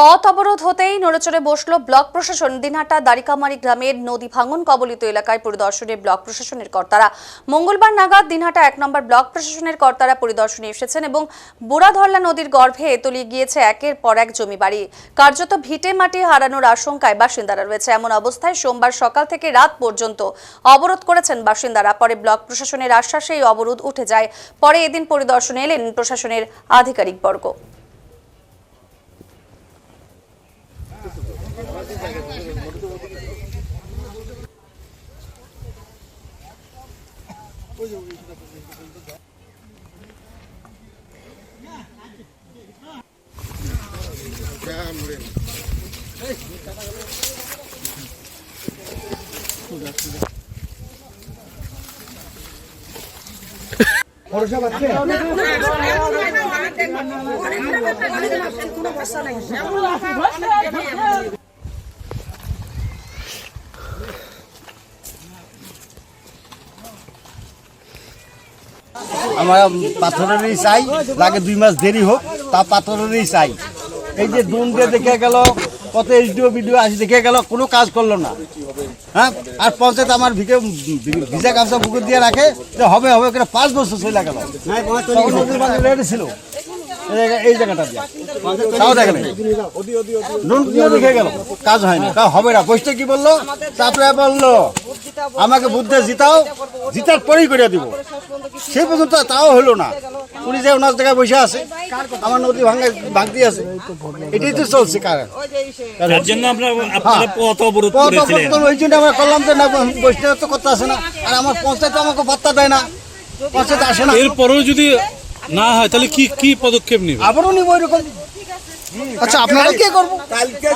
পথ অবরোধ হতেই নড়েচড়ে বসল ব্লক প্রশাসন। দিনহাটা দারিকামারি গ্রামের নদী ভাঙন কবলিত এলাকায় পরিদর্শনে ব্লক প্রশাসনের কর্তারা। মঙ্গলবার নাগাদ দিনহাটা এক নম্বর ব্লক প্রশাসনের কর্তারা পরিদর্শনে এসেছেন এবং বুড়াধরলা নদীর গর্ভে তলিয়ে গিয়েছে একের পর এক জমি বাড়ি। কার্যত ভিটে মাটি হারানোর আশঙ্কায় বাসিন্দারা রয়েছে। এমন অবস্থায় সোমবার সকাল থেকে রাত পর্যন্ত অবরোধ করেছেন বাসিন্দারা। পরে ব্লক প্রশাসনের আশ্বাসে এই অবরোধ উঠে যায়। পরে এদিন পরিদর্শনে এলেন প্রশাসনের আধিকারিক বর্গ আমরা পাথরেরই চাই লাগে দুই মাস দেরি হোক তা পাথরেরই চাই। এই যে দুম দিয়ে দেখে গেল কত এইচডিও ভিডিও আসি দেখে গেল কোনো কাজ করল না। হ্যাঁ? আর পঞ্চায়েত আমার ভিকে ভিজা গামছা বুকে দিয়ে রাখে যে হবে হবে করে পাঁচ বছর চলে গেল। ছিল। দিয়ে নুন দেখে গেল কাজ হয় না হবে না বসতে কি বলল তারপরে বলল আমাকে বুদ্ধে জিতাও জিতার পরেই করে দিব সেই পর্যন্ত তাও হলো না উনি যে ওনার জায়গায় বসে আছে আমার নদী ভাঙে ভাঙতি আছে এটাই তো চলছে কারণ তার ওই জন্য আমরা করলাম যে না বসতে তো করতে আসে না আর আমার পঞ্চায়েত আমাকে পাত্তা দেয় না পঞ্চায়েত আসে না এরপরেও যদি না হয় তাহলে কি কি পদক্ষেপ নেবে? আবারও নিব ওইরকম আচ্ছা আপনারা কে করব। কালকে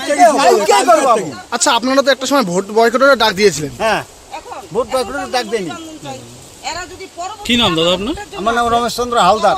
করব। আমি। আচ্ছা আপনারা তো একটা সময় ভোট বয়কটের ডাক দিয়েছিলেন। হ্যাঁ ভোট বয়কটের ডাক দেয়নি। এরা যদি পরবর্তী কি নাম দাদা আপনার? আমার নাম রমেশ চন্দ্র হালদার